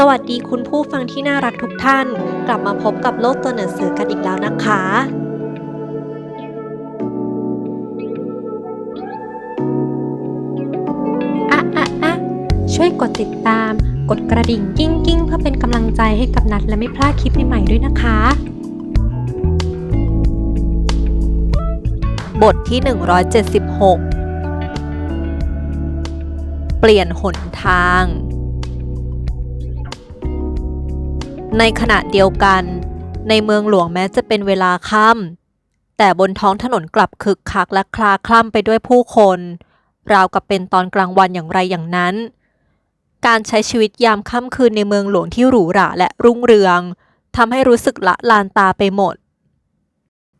สวัสดีคุณผู้ฟังที่น่ารักทุกท่าน กลับมาพบกับโลกตัวหนังสือกันอีกแล้วนะคะ อะอะอะช่วยกดติดตาม กดกระดิ่งกิ้งกิ้งเพื่อเป็นกำลังใจให้กับนัดและไม่พลาดคลิปใหม่ๆด้วยนะคะ บทที่ 176 เปลี่ยนหนทาง ในขณะเดียวกัน ในเมืองหลวงแม้จะเป็นเวลาค่ำแต่บนท้องถนนกลับคึกคักและคลาคล่ำไปด้วยผู้คน ราวกับเป็นตอนกลางวันอย่างไรอย่างนั้น การใช้ชีวิตยามค่ำคืนในเมืองหลวงที่หรูหราและรุ่งเรืองทำให้รู้สึกละลานตาไปหมด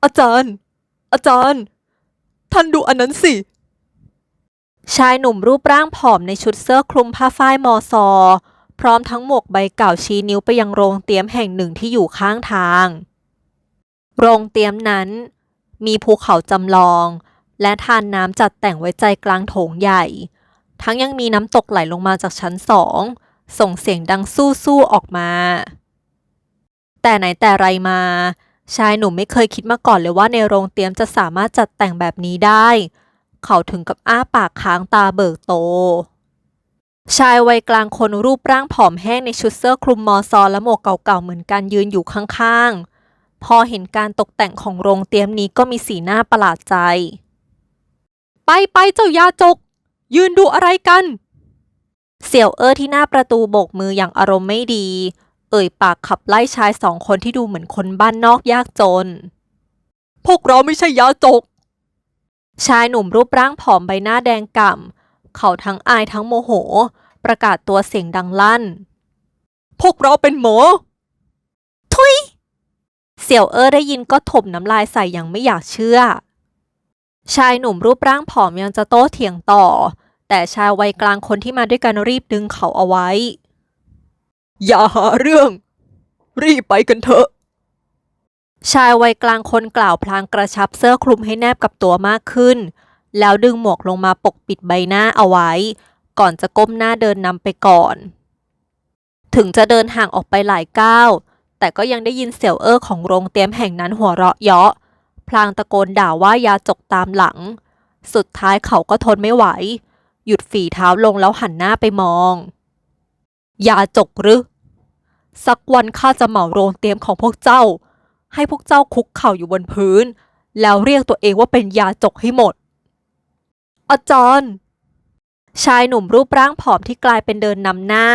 อาจารย์ อาจารย์ ท่านดูอันนั้นสิชายหนุ่มรูปร่างผอมในชุดเสื้อคลุมผ้าฝ้ายมอซอ พร้อมทั้งหมวกใบเก่าชี้นิ้วไปยังโรงเตรียมแห่งหนึ่งที่อยู่ข้างทาง โรงเตรียมนั้น มีภูเขาจำลอง และทานน้ำจัดแต่งไว้ใจกลางโถงใหญ่ ทั้งยังมีน้ำตกไหลลงมาจากชั้นสองส่งเสียงดังสู้ๆออกมา แต่ไหนแต่ไรมา ชายหนุ่มไม่เคยคิดมาก่อนเลยว่าในโรงเตรียมจะสามารถจัดแต่งแบบนี้ได้ เขาถึงกับอ้าปากค้างตาเบิกโต ชายวัยกลางคนรูปร่างผอมแห้งในชุดเสื้อคลุมมอซอและหมวกเก่าๆเหมือนกันยืนอยู่ข้างๆ พอเห็นการตกแต่งของโรงเตรียมนี้ก็มีสีหน้าประหลาดใจ ไปไปเจ้ายาจก ยืนดูอะไรกัน เสี่ยวเอ้อที่หน้าประตูโบกมืออย่างอารมณ์ไม่ดี เอ่ยปากขับไล่ชายสองคนที่ดูเหมือนคนบ้านนอกยากจน พวกเราไม่ใช่ยาจก ชายหนุ่มรูปร่างผอมใบหน้าแดงก่ำ เขาทั้งอายทั้งโมโห ประกาศตัวเสียงดังลั่น พวกเราเป็นหมอเสี่ยวเอ้อได้ยินก็ถมน้ำลายใส่อย่างไม่อยากเชื่อ ชายหนุ่มรูปร่างผอมยังจะโต้เถียงต่อ แต่ชายวัยกลางคนที่มาด้วยกันรีบดึงเขาเอาไว้ อย่าหาเรื่อง รีบไปกันเถอะชายวัยกลางคนกล่าวพลางกระชับเสื้อคลุมให้แนบกับตัวมากขึ้น แล้วดึงหมวกลงมาปกปิดใบหน้าเอาไว้ ก่อนจะก้มหน้าเดินนำไปก่อน ถึงจะเดินห่างออกไปหลายก้าว แต่ก็ยังได้ยินเสียวเอ้อของโรงเตรียมแห่งนั้นหัวเราะเยาะ พลางตะโกนด่าว่ายาจกตามหลัง สุดท้ายเขาก็ทนไม่ไหว หยุดฝีเท้าลงแล้วหันหน้าไปมอง ยาจกหรือสักวันข้าจะเหมาโรงเตรียมของพวกเจ้า ให้พวกเจ้าคุกเข่าอยู่บนพื้น แล้วเรียกตัวเองว่าเป็นยาจกให้หมด อาจารย์ ชายหนุ่มรูปร่างผอมที่กลายเป็นเดินนำหน้า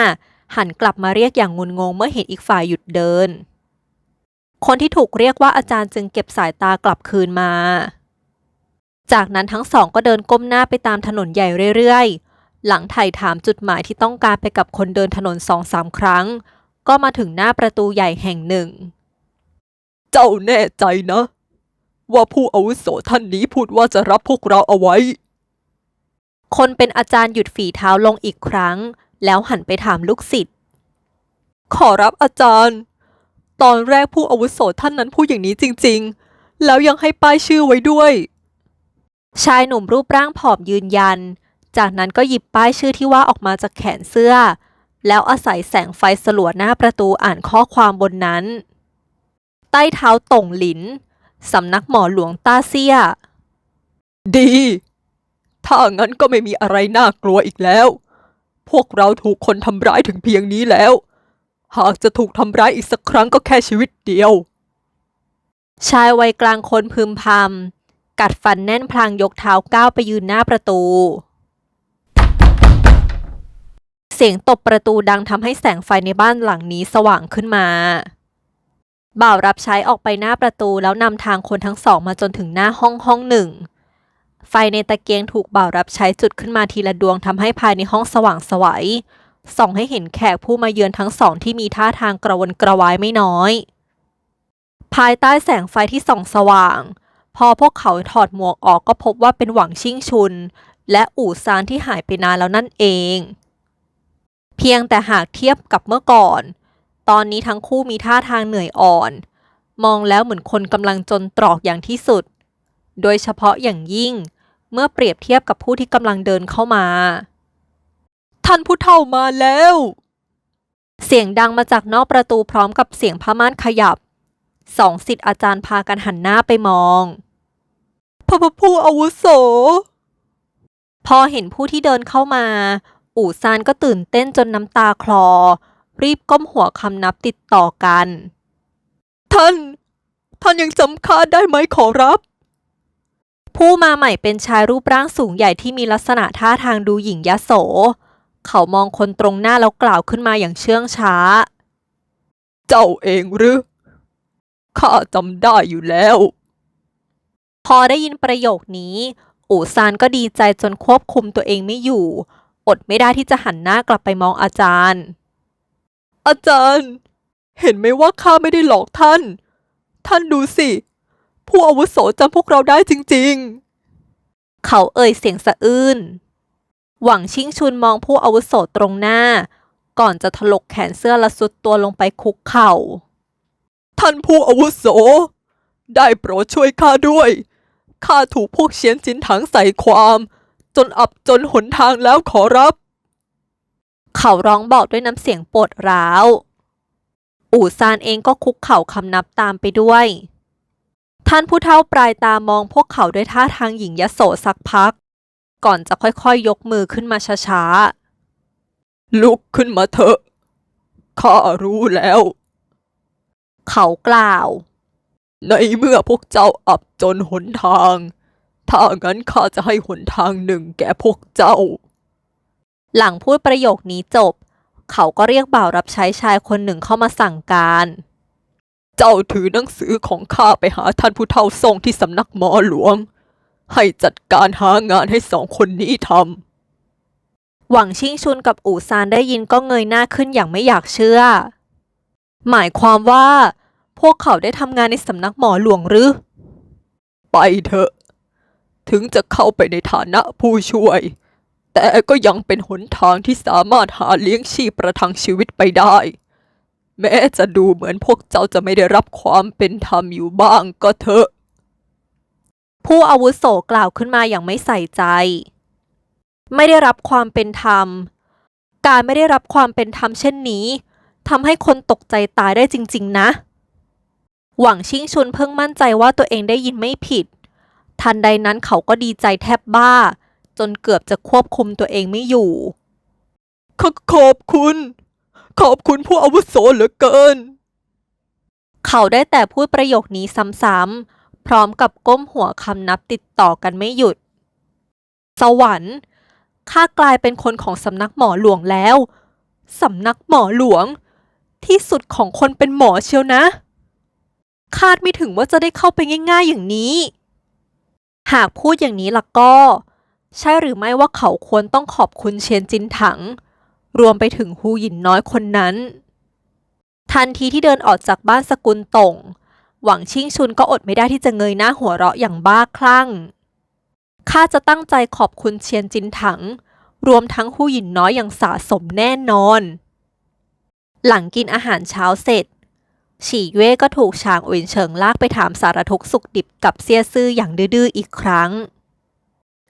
หันกลับมาเรียกอย่างงุนงงเมื่อเห็นอีกฝ่ายหยุดเดิน คนที่ถูกเรียกว่าอาจารย์จึงเก็บสายตากลับคืนมา จากนั้นทั้งสองก็เดินก้มหน้าไปตามถนนใหญ่เรื่อยๆ หลังไถ่ถามจุดหมายที่ต้องการไปกับคนเดินถนนสองสามครั้ง ก็มาถึงหน้าประตูใหญ่แห่งหนึ่ง เจ้าแน่ใจนะว่าผู้อาวุโสท่านนี้พูดว่าจะรับพวกเราเอาไว้ คนเป็นอาจารย์หยุดฝีเท้าลงอีกครั้ง แล้วหันไปถามลูกศิษย์ ขอรับอาจารย์ ตอนแรกผู้อาวุโสท่านนั้นพูดอย่างนี้จริงๆ แล้วยังให้ป้ายชื่อไว้ด้วย ชายหนุ่มรูปร่างผอมยืนยัน จากนั้นก็หยิบป้ายชื่อที่ว่าออกมาจากแขนเสื้อ แล้วอาศัยแสงไฟสลัวหน้าประตูอ่านข้อความบนนั้น ใต้เท้าต่งหลินสำนักหมอหลวงต้าเซีย ดี ถ้างั้นก็ไม่มีอะไรน่ากลัวอีกแล้ว พวกเราถูกคนทำร้ายถึงเพียงนี้แล้ว หากจะถูกทำร้ายอีกสักครั้งก็แค่ชีวิตเดียว ชายวัยกลางคนพึมพำกัดฟันแน่นพลางยกเท้าก้าวไปยืนหน้าประตู เสียงตบประตูดังทำให้แสงไฟในบ้านหลังนี้สว่างขึ้นมาบ่าวรับใช้ออกไปหน้าประตูแล้วนำทางคนทั้งสองมาจนถึงหน้าห้องห้องหนึ่ง ไฟในตะเกียงถูกบ่าวรับใช้จุดขึ้นมาทีละดวงทำให้ภายในห้องสว่างไสวัยส่องให้เห็นแขกผู้มาเยือนทั้งสองที่มีท่าทางกระวนกระวายไม่น้อย ภายใต้แสงไฟที่ส่องสว่าง พอพวกเขาถอดหมวกออกก็พบว่าเป็นหวังชิ่งชุน และอู่ซานที่หายไปนานแล้วนั่นเอง เพียงแต่หากเทียบกับเมื่อก่อน ตอนนี้ทั้งคู่มีท่าทางเหนื่อยอ่อน มองแล้วเหมือนคนกำลังจนตรอกอย่างที่สุด โดยเฉพาะอย่างยิ่ง เมื่อเปรียบเทียบกับผู้ที่กำลังเดินเข้ามา ท่านผู้เฒ่ามาแล้ว เสียงดังมาจากนอกประตูพร้อมกับเสียงผ้าม่านขยับ สองสิทธิ์อาจารย์พากันหันหน้าไปมองพระผู้อาวุโส พอเห็นผู้ที่เดินเข้ามา อู่ซานก็ตื่นเต้นจนน้ำตาคลอ รีบก้มหัวคำนับติดต่อกัน ท่าน ท่านยังจำข้าได้ไหมขอรับ ผู้มาใหม่เป็นชายรูปร่างสูงใหญ่ที่มีลักษณะท่าทางดูหยิ่งยโส เขามองคนตรงหน้าแล้วกล่าวขึ้นมาอย่างเชื่องช้า เจ้าเองหรือ ข้าจำได้อยู่แล้ว พอได้ยินประโยคนี้ อู่ซานก็ดีใจจนควบคุมตัวเองไม่อยู่ อดไม่ได้ที่จะหันหน้ากลับไปมองอาจารย์ อาจารย์ เห็นไหมว่าข้าไม่ได้หลอกท่าน ท่านดูสิ ผู้อาวุโสจำพวกเราได้จริงเขาเอ่ยเสียงสะอื้น หวังชิงชุนมองผู้อาวุโสตรงหน้า ก่อนจะถลกแขนเสื้อและสุดตัวลงไปคุกเข่าๆท่านผู้อาวุโส ได้โปรดช่วยข้าด้วย ข้าถูกพวกเชียนจินถังใส่ความ จนอับจนหนทางแล้วขอรับ เขาร้องบอกด้วยน้ำเสียงปวดร้าว อู่ซานเองก็คุกเข่าคำนับตามไปด้วย ท่านผู้เฒ่าปลายตามองพวกเขาด้วยท่าทางหญิงยโสสักพัก ก่อนจะค่อยๆยกมือขึ้นมาช้าๆ ลุกขึ้นมาเถอะ ข้ารู้แล้ว เขากล่าว ในเมื่อพวกเจ้าอับจนหนทาง ถ้างั้นข้าจะให้หนทางหนึ่งแก่พวกเจ้า หลังพูดประโยคนี้จบ เขาก็เรียกบ่าวรับใช้ชายคนหนึ่งเข้ามาสั่งการ เจ้าถือหนังสือของข้าไปหาท่านผู้เฒ่าทรงที่สำนักหมอหลวง ให้จัดการหางานให้สองคนนี้ทหวังชิงชุนกับอู่ซานได้ยินก็เงยหน้าขึ้นอย่างไม่อยากเชื่อ หมายความว่า พวกเขาได้ทำงานในสำนักหมอหลวงหรือำไปเถอะ ถึงจะเข้าไปในฐานะผู้ช่วย แต่ก็ยังเป็นหนทางที่สามารถหาเลี้ยงชีพประทังชีวิตไปได้ แม้จะดูเหมือนพวกเจ้าจะไม่ได้รับความเป็นธรรมอยู่บ้างก็เถอะ ผู้อาวุโสกล่าวขึ้นมาอย่างไม่ใส่ใจ ไม่ได้รับความเป็นธรรม การไม่ได้รับความเป็นธรรมเช่นนี้ทำให้คนตกใจตายได้จริง ๆ นะ หวังชิงชุนเพิ่งมั่นใจว่าตัวเองได้ยินไม่ผิด ทันใดนั้นเขาก็ดีใจแทบบ้า จนเกือบจะควบคุมตัวเองไม่อยู่ขขอบคุณ ขอบคุณผู้อาวุโสเหลือเกิน เขาได้แต่พูดประโยคนี้ซ้ำๆ พร้อมกับก้มหัวคำนับติดต่อกันไม่หยุด สวรรค์ข้ากลายเป็นคนของสำนักหมอหลวงแล้ว สำนักหมอหลวง ที่สุดของคนเป็นหมอเชียวนะ คาดไม่ถึงว่าจะได้เข้าไปง่ายๆอย่างนี้ หากพูดอย่างนี้ล่ะก็ ใช่หรือไม่ว่าเขาควรต้องขอบคุณเชียนจินถัง รวมไปถึงฮูหยินน้อยคนนั้น ทันทีที่เดินออกจากบ้านสกุลตงหวังชิงชุนก็อดไม่ได้ที่จะเงยหน้าหัวเราะอย่างบ้าคลั่ง ข้าจะตั้งใจขอบคุณเชียนจินถัง รวมทั้งหู้หยินน้อยอย่างสะสมแน่นอน หลังกินอาหารเช้าเสร็จ ฉีเย่ก็ถูกชางอุนเฉิงลากไปถามสารทุกสุขดิบกับเซียซื่ออย่างดื้ออีกครั้ง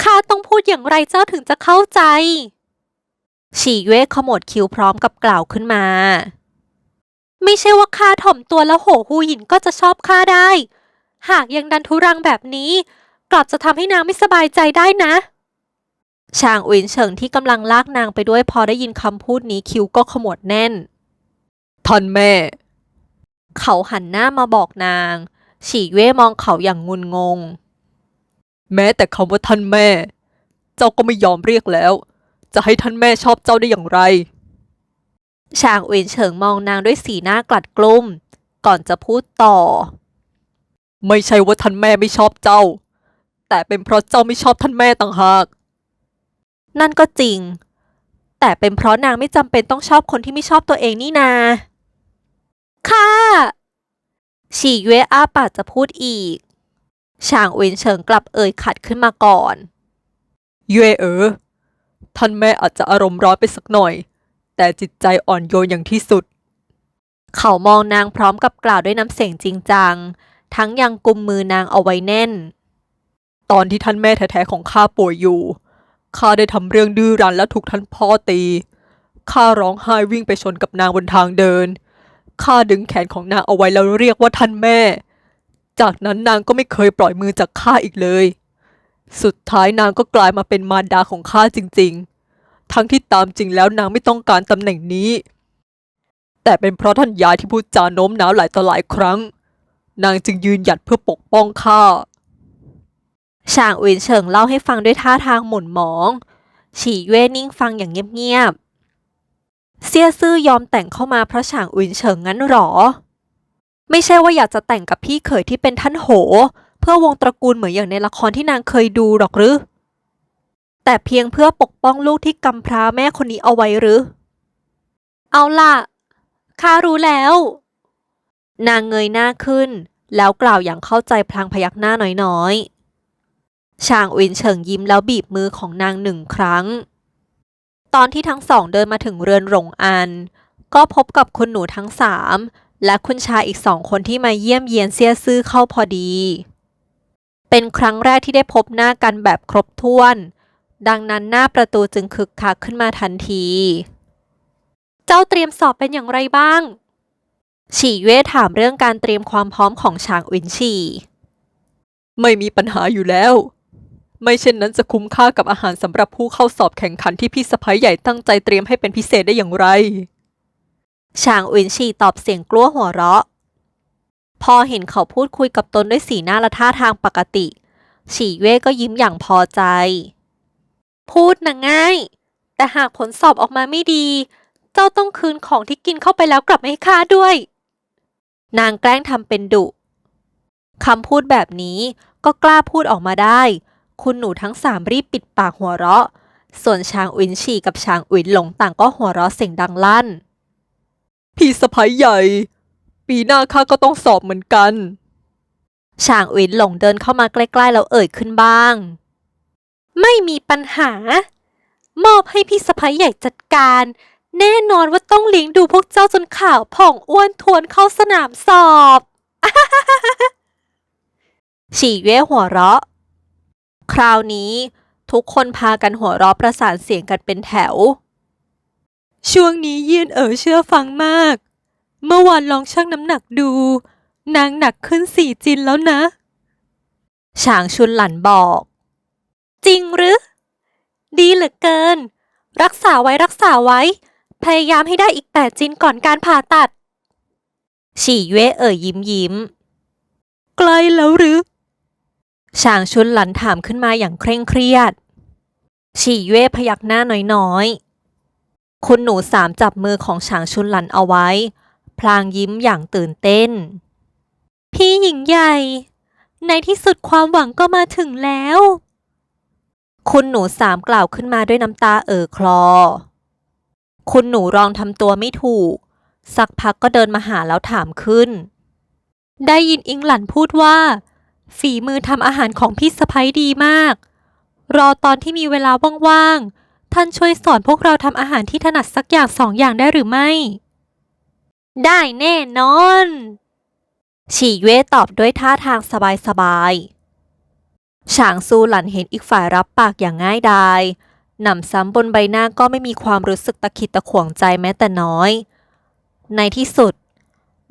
ข้าต้องพูดอย่างไรเจ้าถึงจะเข้าใจ ฉีเย่ขมวดคิ้วพร้อมกับกล่าวขึ้นมา ไม่ใช่ว่าข้าถ่อมตัวแล้วโหหูหยินก็จะชอบข้าได้ หากยังดันทุรังแบบนี้ กลับจะทำให้นางไม่สบายใจได้นะชางอุนเฉิงที่กำลังลากนางไปด้วยพอได้ยินคำพูดนี้คิ้วก็ขมวดแน่นท่านแม่ เขาหันหน้ามาบอกนาง ฉีเว่มองเขาอย่างงุนงง แม้แต่คำว่าท่านแม่ เจ้าก็ไม่ยอมเรียกแล้ว จะให้ท่านแม่ชอบเจ้าได้อย่างไร ชางอุนเฉิงมองนางด้วยสีหน้ากลัดกลุ้มก่อนจะพูดต่อ ไม่ใช่ว่าท่านแม่ไม่ชอบเจ้า แต่เป็นเพราะเจ้าไม่ชอบท่านแม่ต่างหาก นั่นก็จริง แต่เป็นเพราะนางไม่จำเป็นต้องชอบคนที่ไม่ชอบตัวเองนี่นา ค่ะฉีเย่อ้าปากจะพูดอีก ชางอุนเฉิงกลับเอ่ยขัดขึ้นมาก่อน เย่เออ ท่านแม่อาจจะอารมณ์ร้อนไปสักหน่อย แต่จิตใจอ่อนโยนอย่างที่สุด เขามองนางพร้อมกับกล่าวด้วยน้ำเสียงจริงจัง ทั้งยังกุมมือนางเอาไว้แน่น ตอนที่ท่านแม่แท้ๆของข้าป่วยอยู่ข้าได้ทำเรื่องดื้อรั้นและถูกท่านพ่อตีข้าร้องไห้วิ่งไปชนกับนางบนทางเดินข้าดึงแขนของนางเอาไว้แล้วเรียกว่าท่านแม่ จากนั้นนางก็ไม่เคยปล่อยมือจากข้าอีกเลย สุดท้ายนางก็กลายมาเป็นมารดาของข้าจริง ๆ ทั้งที่ตามจริงแล้วนางไม่ต้องการตำแหน่งนี้ แต่เป็นเพราะท่านยายที่พูดจาโน้มน้าวหลายต่อหลายครั้ง นางจึงยืนหยัดเพื่อปกป้องข้าฉางอุนเฉิงเล่าให้ฟังด้วยท่าทางหม่นหมอง ฉีเย่นิ่งฟังอย่างเงียบๆ เซี่ยซื่อยอมแต่งเข้ามาเพราะฉางอุนเฉิงงั้นหรอ ไม่ใช่ว่าอยากจะแต่งกับพี่เขยที่เป็นท่านโห เพื่อวงตระกูลเหมือนอย่างในละครที่นางเคยดูหรอกหรือ แต่เพียงเพื่อปกป้องลูกที่กำพร้าแม่คนนี้เอาไว้หรือ เอาล่ะข้ารู้แล้ว นางเงยหน้าขึ้น แล้วกล่าวอย่างเข้าใจพลางพยักหน้าน้อยๆ ชางอุนเฉิงยิ้มแล้วบีบมือของนางหนึ่งครั้ง ตอนที่ทั้งสองเดินมาถึงเรือนหลงอัน ก็พบกับคุณหนูทั้งสามและคุณชายอีกสองคนที่มาเยี่ยมเยียนเซียซื่อเข้าพอดี เป็นครั้งแรกที่ได้พบหน้ากันแบบครบถ้วน ดังนั้นหน้าประตูจึงคึกคักขึ้นมาทันที เจ้าเตรียมสอบเป็นอย่างไรบ้าง ฉีเย่ถามเรื่องการเตรียมความพร้อมของชางอุนฉีไม่มีปัญหาอยู่แล้ว ไม่เช่นนั้นจะคุ้มค่ากับอาหารสำหรับผู้เข้าสอบแข่งขันที่พี่สะพ้ยใหญ่ตั้งใจเตรียมให้เป็นพิเศษได้อย่างไรชางอุนฉีตอบเสียงกลัวหัวเราะ พอเห็นเขาพูดคุยกับตนด้วยสีหน้าและท่าทางปกติ ฉีเย่ก็ยิ้มอย่างพอใจ พูดนะง่าย แต่หากผลสอบออกมาไม่ดี เจ้าต้องคืนของที่กินเข้าไปแล้วกลับมาให้ข้าด้วย นางแกล้งทำเป็นดุคำพูดแบบนี้ก็กล้าพูดออกมาได้ คุณหนูทั้งสามรีบปิดปากหัวเราะ ส่วนชางอุนฉีกับชางอุนหลงต่างก็หัวเราะเสียงดังลั่น พี่สะพ้ยใหญ่ ปีหน้าข้าก็ต้องสอบเหมือนกัน ฉางอุ๋นหลงเดินเข้ามาใกล้ๆแล้วเอ่ยขึ้นบ้าง ไม่มีปัญหา มอบให้พี่สะพ้ยใหญ่จัดการ แน่นอนว่าต้องเลี้ยงดูพวกเจ้าจนข่าวผ่องอ้วนทวนเข้าสนามสอบฉีเย่หัวเราะ คราวนี้ทุกคนพากันหัวเราะประสานเสียงกันเป็นแถว ช่วงนี้เยียนเอ๋อเชื่อฟังมาก เมื่อวานลองชั่งน้ำหนักดู นางหนักขึ้นสี่จินแล้วนะ ฉางชุนหลันบอก จริงหรือ ดีเหลือเกิน รักษาไว้รักษาไว้ พยายามให้ได้อีกแปดจินก่อนการผ่าตัด ฉีเย่เอ่ยยิ้มยิ้ม ใกล้แล้วหรือฉางชุนหลันถามขึ้นมาอย่างเคร่งเครียด ฉีเย่พยักหน้าน้อยๆ คุณหนูสามจับมือของฉางชุนหลันเอาไว้ พลางยิ้มอย่างตื่นเต้น พี่หญิงใหญ่ ในที่สุดความหวังก็มาถึงแล้ว คุณหนูสามกล่าวขึ้นมาด้วยน้ำตาเอ่อคลอ คุณหนูรองทำตัวไม่ถูก สักพักก็เดินมาหาแล้วถามขึ้น ได้ยินอิงหลันพูดว่า ฝีมือทำอาหารของพี่สะพ้ยดีมาก รอตอนที่มีเวลาว่างๆท่านช่วยสอนพวกเราทำอาหารที่ถนัดสักอย่างสองอย่างได้หรือไม่ ได้แน่นอน ฉีเย่ตอบด้วยท่าทางสบายๆฉางซูหลันเห็นอีกฝ่ายรับปากอย่างง่ายดายหนำซ้ำบนใบหน้าก็ไม่มีความรู้สึกตะขิดตะขวงใจแม้แต่น้อย ในที่สุด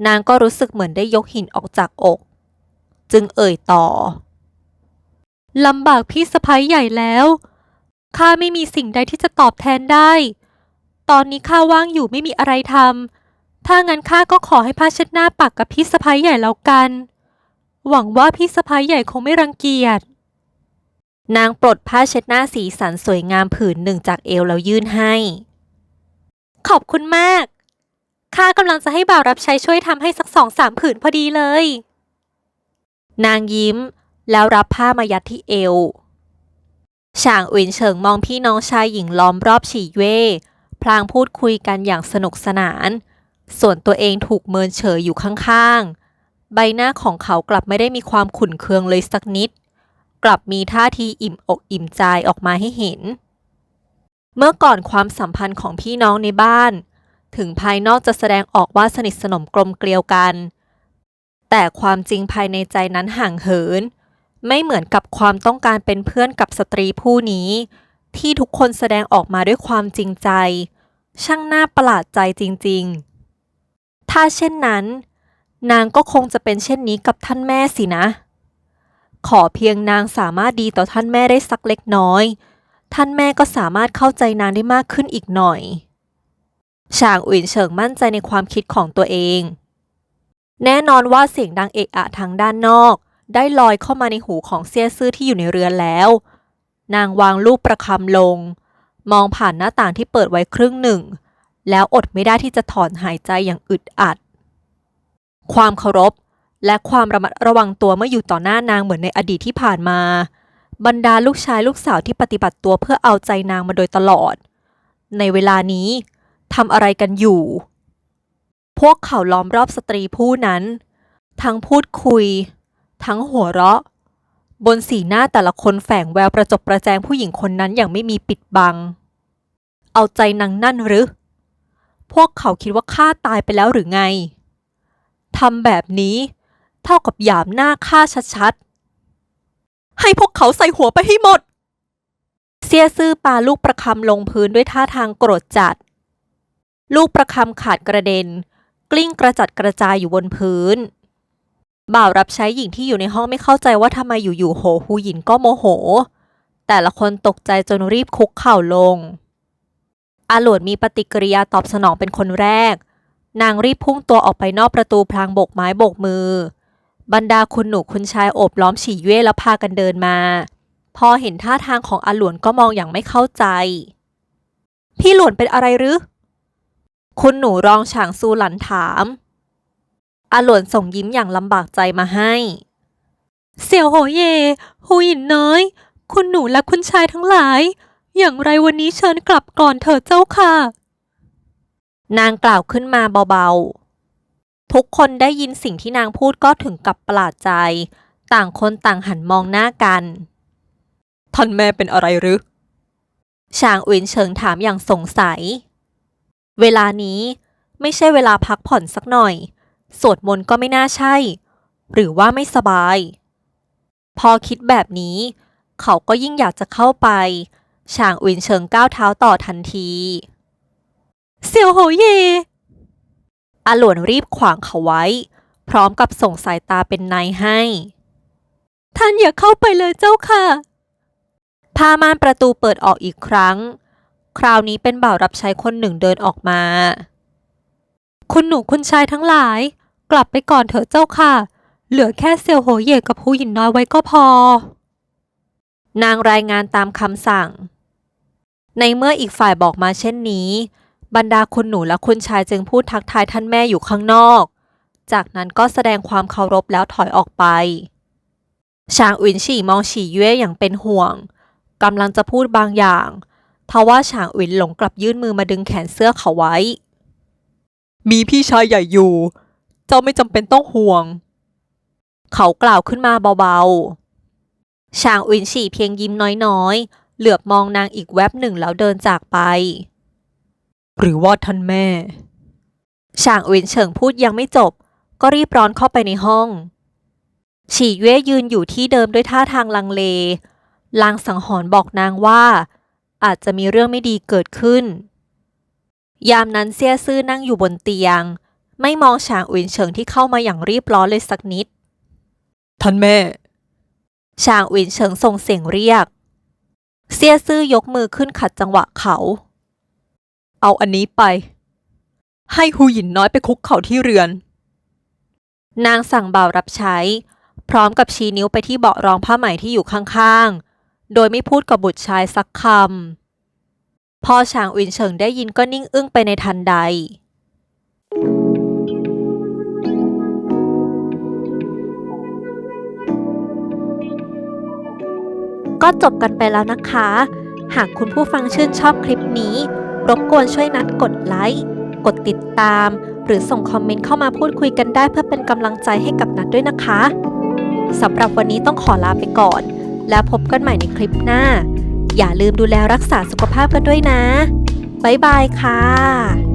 นางก็รู้สึกเหมือนได้ยกหินออกจากอก จึงเอ่ยต่อลำบากพี่สะพ้ยใหญ่แล้วข้าไม่มีสิ่งใดที่จะตอบแทนได้ ตอนนี้ข้าว่างอยู่ไม่มีอะไรทำ ถ้างั้นข้าก็ขอให้ผ้าเช็ดหน้าปักกับพี่สะพ้ยใหญ่แล้วกัน หวังว่าพี่สะพ้ยใหญ่คงไม่รังเกียจ นางปลดผ้าเช็ดหน้าสีสันสวยงามผืนหนึ่งจากเอวแล้วยื่นให้ ขอบคุณมาก ข้ากำลังจะให้บ่าวรับใช้ช่วยทำให้สักสองสามผืนพอดีเลย นางยิ้มแล้วรับผ้ามายัดที่เอวฉางอุ๋นเฉิงมองพี่น้องชายหญิงล้อมรอบฉีเย่พลางพูดคุยกันอย่างสนุกสนาน ส่วนตัวเองถูกเมินเฉยอยู่ข้างๆ ใบหน้าของเขากลับไม่ได้มีความขุ่นเคืองเลยสักนิด กลับมีท่าทีอิ่มอกอิ่มใจออกมาให้เห็น เมื่อก่อนความสัมพันธ์ของพี่น้องในบ้าน ถึงภายนอกจะแสดงออกว่าสนิทสนมกลมเกลียวกัน แต่ความจริงภายในใจนั้นห่างเหิน ไม่เหมือนกับความต้องการเป็นเพื่อนกับสตรีผู้นี้ ที่ทุกคนแสดงออกมาด้วยความจริงใจ ช่างน่าประหลาดใจจริง ๆ ถ้าเช่นนั้น นางก็คงจะเป็นเช่นนี้กับท่านแม่สินะ ขอเพียงนางสามารถดีต่อท่านแม่ได้สักเล็กน้อย ท่านแม่ก็สามารถเข้าใจนางได้มากขึ้นอีกหน่อยฉางอุ่นเฉิงมั่นใจในความคิดของตัวเอง แน่นอนว่าเสียงดังเอะอะทางด้านนอก ได้ลอยเข้ามาในหูของเซี่ยซื่อที่อยู่ในเรือนแล้ว นางวางลูกประคำลง มองผ่านหน้าต่างที่เปิดไว้ครึ่งหนึ่ง แล้วอดไม่ได้ที่จะถอนหายใจอย่างอึดอัด ความเคารพ และความระมัดระวังตัวเมื่ออยู่ต่อหน้านางเหมือนในอดีตที่ผ่านมา บรรดาลูกชายลูกสาวที่ปฏิบัติตัวเพื่อเอาใจนางมาโดยตลอด ในเวลานี้ทำอะไรกันอยู่ พวกเขาล้อมรอบสตรีผู้นั้น ทั้งพูดคุย ทั้งหัวเราะ บนสีหน้าแต่ละคนแฝงแววประจบประแจงผู้หญิงคนนั้นอย่างไม่มีปิดบัง เอาใจนางนั่นหรือ พวกเขาคิดว่าข้าตายไปแล้วหรือไง ทำแบบนี้ เท่ากับหยามหน้าข้าชัดๆ ให้พวกเขาใส่หัวไปให้หมดเสียซื่อปาลูกประคำลงพื้นด้วยท่าทางโกรธจัด ลูกประคำขาดกระเด็น กลิ้งกระจัดกระจายอยู่บนพื้น บ่าวรับใช้หญิงที่อยู่ในห้องไม่เข้าใจว่าทำไมอยู่ๆโหฮูหยินก็โมโห แต่ละคนตกใจจนรีบคุกเข่าลง อาหลวดมีปฏิกิริยาตอบสนองเป็นคนแรก นางรีบพุ่งตัวออกไปนอกประตูพลางโบกไม้โบกมือ บรรดาคุณหนูคุณชายโอบล้อมฉี่เย่แล้วพากันเดินมา พอเห็นท่าทางของอาหลวนก็มองอย่างไม่เข้าใจ พี่หลวนเป็นอะไรหรือ คุณหนูรองฉางซูหลันถามอาหลวนส่งยิ้มอย่างลำบากใจมาให้ เสี่ยวโหเยหูหยินน้อย คุณหนูและคุณชายทั้งหลาย อย่างไรวันนี้เชิญกลับก่อนเถิดเจ้าค่ะ นางกล่าวขึ้นมาเบาๆ ทุกคนได้ยินสิ่งที่นางพูดก็ถึงกับประหลาดใจ ต่างคนต่างหันมองหน้ากันท่านแม่เป็นอะไรหรือชางอุนเฉิงถามอย่างสงสัย เวลานี้ไม่ใช่เวลาพักผ่อนสักหน่อย สวดมนต์ก็ไม่น่าใช่ หรือว่าไม่สบาย พอคิดแบบนี้ เขาก็ยิ่งอยากจะเข้าไป ชางอุนเฉิงก้าวเท้าต่อทันทีเสี่ยวโหเยอาหลวนรีบขวางเขาไว้ พร้อมกับส่งสายตาเป็นนายให้ ท่านอย่าเข้าไปเลยเจ้าค่ะผ้าม่านประตูเปิดออกอีกครั้ง คราวนี้เป็นบ่าวรับใช้คนหนึ่งเดินออกมา คุณหนูคุณชายทั้งหลาย กลับไปก่อนเถอะเจ้าค่ะ เหลือแค่เซียวโหเย่กับผู้หญิงน้อยไว้ก็พอ นางรายงานตามคำสั่ง ในเมื่ออีกฝ่ายบอกมาเช่นนี้ บรรดาคุณหนูและคุณชายจึงพูดทักทายท่านแม่อยู่ข้างนอก จากนั้นก็แสดงความเคารพแล้วถอยออกไป ชางอุนฉี่มองฉี่เย่อย่างเป็นห่วงกำลังจะพูดบางอย่างทว่าฉางอุ๋นหลงกลับยื่นมือมาดึงแขนเสื้อเขาไว้ มีพี่ชายใหญ่อยู่ เจ้าไม่จำเป็นต้องห่วง เขากล่าวขึ้นมาเบาๆฉางอุ๋นฉี่เพียงยิ้มน้อยๆ เหลือบมองนางอีกแวบหนึ่งแล้วเดินจากไป หรือว่าท่านแม่ฉางอุ๋นเฉิงพูดยังไม่จบ ก็รีบร้อนเข้าไปในห้อง ฉี่เย่ยืนอยู่ที่เดิมด้วยท่าทางลังเล ลางสังหรณ์บอกนางว่า อาจจะมีเรื่องไม่ดีเกิดขึ้น ยามนั้นเซี่ยซื่อนั่งอยู่บนเตียง ไม่มองฉางอุ๋นเฉิงที่เข้ามาอย่างรีบร้อนเลยสักนิด ท่านแม่ ฉางอุ๋นเฉิงส่งเสียงเรียก เซียซื่อยกมือขึ้นขัดจังหวะเขา เอาอันนี้ไป ให้หูหยินน้อยไปคุกเข่าที่เรือน นางสั่งบ่าวรับใช้ พร้อมกับชี้นิ้วไปที่เบาะรองผ้าไหมที่อยู่ข้างๆ โดยไม่พูดกับบุตรชายสักคำ พอฉางอุ๋นเฉิงได้ยินก็นิ่งอึ้งไปในทันใด ก็จบกันไปแล้วนะคะ หากคุณผู้ฟังชื่นชอบคลิปนี้ รบกวนช่วยนัดกดไลค์กดติดตาม หรือส่งคอมเมนต์เข้ามาพูดคุยกันได้เพื่อเป็นกำลังใจให้กับนัดด้วยนะคะสำหรับวันนี้ต้องขอลาไปก่อน แล้วพบกันใหม่ในคลิปหน้า อย่าลืมดูแลรักษาสุขภาพกันด้วยนะ บ๊ายบายค่ะ